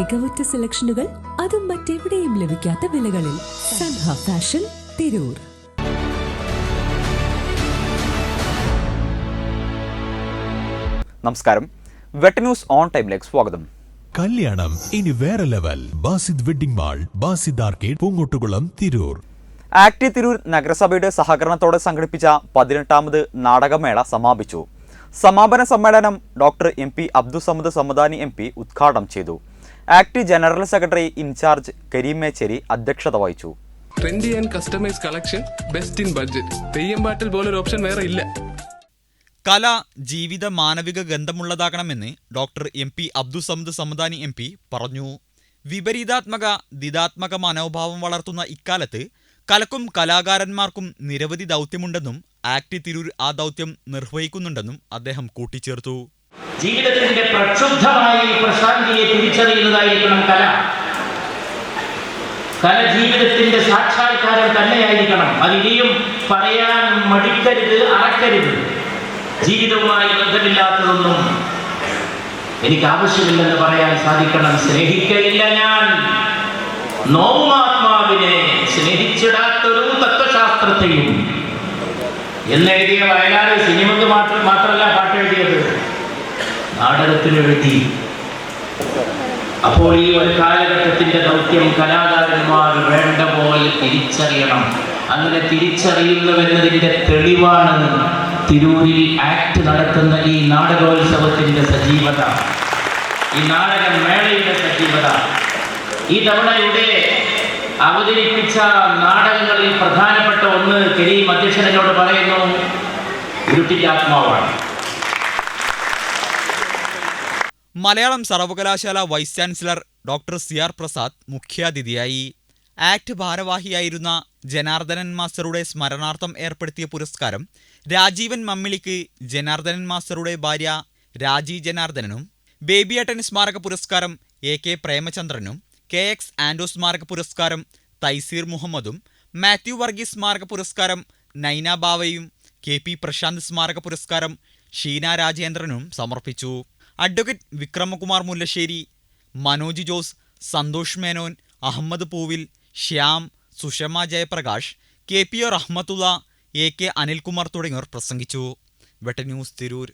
മികവുറ്റ സെലക്ഷനുകൾ അതും മറ്റെവിടെയും ലഭിക്കാത്ത വിലകളിൽ സൻഹ ഫാഷൻ തിരൂർ. നമസ്കാരം. വെട്ട് ന്യൂസ് ഓൺ ടൈമിലേക്ക് സ്വാഗതം. കല്യാണം ഇനി വേറെ level. Basid wedding mall Basid arcade Poongottukulam Tirur. Acti Tirur നഗരസഭയുടെ സഹകരണത്തോടെ സംഘടിപ്പിച്ച പതിനെട്ടാമത് നാടകമേള സമാപിച്ചു. സമാപന സമ്മേളനം doctor M P Abdussamad Samadani M P ഉദ്ഘാടനം ചെയ്തു. Acti general secretary in charge Kareem Mecheri അധ്യക്ഷത വഹിച്ചു. Trendy and customise collection best in budget. Theyyam പാട്ടിൽ പോലൊരു ഓപ്ഷൻ വേറെ ഇല്ല. കല ജീവിത മാനവിക ഗന്ധമുള്ളതാകണമെന്ന് doctor M P Abdussamad Samadani M P പറഞ്ഞു. വിപരീതാത്മക ദിതാത്മക മനോഭാവം വളർത്തുന്ന ഇക്കാലത്ത് കലക്കും കലാകാരന്മാർക്കും നിരവധി ദൗത്യമുണ്ടെന്നും ആക്ടി തിരൂർ ആ ദൗത്യം നിർവഹിക്കുന്നുണ്ടെന്നും അദ്ദേഹം കൂട്ടിച്ചേർത്തു. ജീവിതത്തിന്റെ പ്രക്ഷുബ്ധമായ ഈ പ്രശാന്തിയെ തിരിച്ചറിയുന്നതായിരിക്കണം കല. കല ജീവിതത്തിന്റെ സാക്ഷാത്കാരം തന്നെയായിരിക്കണം. അതിനെയും പറയാൻ മടിക്കരുത് അറക്കരുത്. ജീവിതവുമായി ബന്ധമില്ലാത്തതൊന്നും എനിക്ക് ആവശ്യമില്ലെന്ന് പറയാൻ സാധിക്കണം. സ്നേഹിക്കയില്ല ഞാൻ. നോമാത്മാവിനെ സ്നേഹിച്ചിടാത്തൊരു തത്വശാസ്ത്രത്തെയും. എന്നെഴുതിയ വയലാറ് സിനിമക്ക് മാത്രം മാത്രമല്ല പാട്ട് എഴുതിയത് നാടകത്തിന് വേണ്ടി അപ്പോൾ ഈ ഒരു കാലഘട്ടത്തിന്റെ ദൗത്യം കലാകാരന്മാർ വേണ്ട പോലെ തിരിച്ചറിയണം. അങ്ങനെ തിരിച്ചറിയുന്നുവെന്നതിന്റെ തെളിവാണ് തിരൂരിൽ ആക്ട് നടത്തുന്ന ഈ നാടകോത്സവത്തിന്റെ സജീവത. ഈ നാടക മേളയുടെ സജീവത. ഈ തവണ ഇവിടെ അവതരിപ്പിച്ച നാടകങ്ങളിൽ പ്രധാനപ്പെട്ട ഒന്ന് കരീം അധ്യക്ഷനോട് പറയുന്നു ഇരുട്ടിന്റെ ആത്മാവാണ്. മലയാളം സർവകലാശാല vice chancellor doctor C R Prasad മുഖ്യാതിഥിയായി. ആക്ട് ഭാരവാഹിയായിരുന്ന ജനാർദ്ദനൻ മാസ്റ്ററുടെ സ്മരണാർത്ഥം ഏർപ്പെടുത്തിയ പുരസ്കാരം രാജീവൻ മമ്മിളിക്ക് ജനാർദ്ദനൻ മാസ്റ്ററുടെ ഭാര്യ രാജി ജനാർദ്ദനനും ബേബിയേട്ടൻ സ്മാരക പുരസ്കാരം എ കെ പ്രേമചന്ദ്രനും കെ എക്സ് ആൻഡോ സ്മാരക പുരസ്കാരം തൈസീർ മുഹമ്മദും മാത്യു വർഗീസ് സ്മാരക പുരസ്കാരം നൈന ബാവയും കെ പി പ്രശാന്ത് സ്മാരക പുരസ്കാരം ഷീന രാജേന്ദ്രനും സമർപ്പിച്ചു. Advocate Vikramakumar Mullassery Manoj Jose Santhosh Menon Ahammed Poovil Shyam Sushama Jayaprakash K P O Rahmathulla A K Anilkumar തുടങ്ങിയവർ പ്രസംഗിച്ചു. വെട്ട ന്യൂസ് തിരൂർ.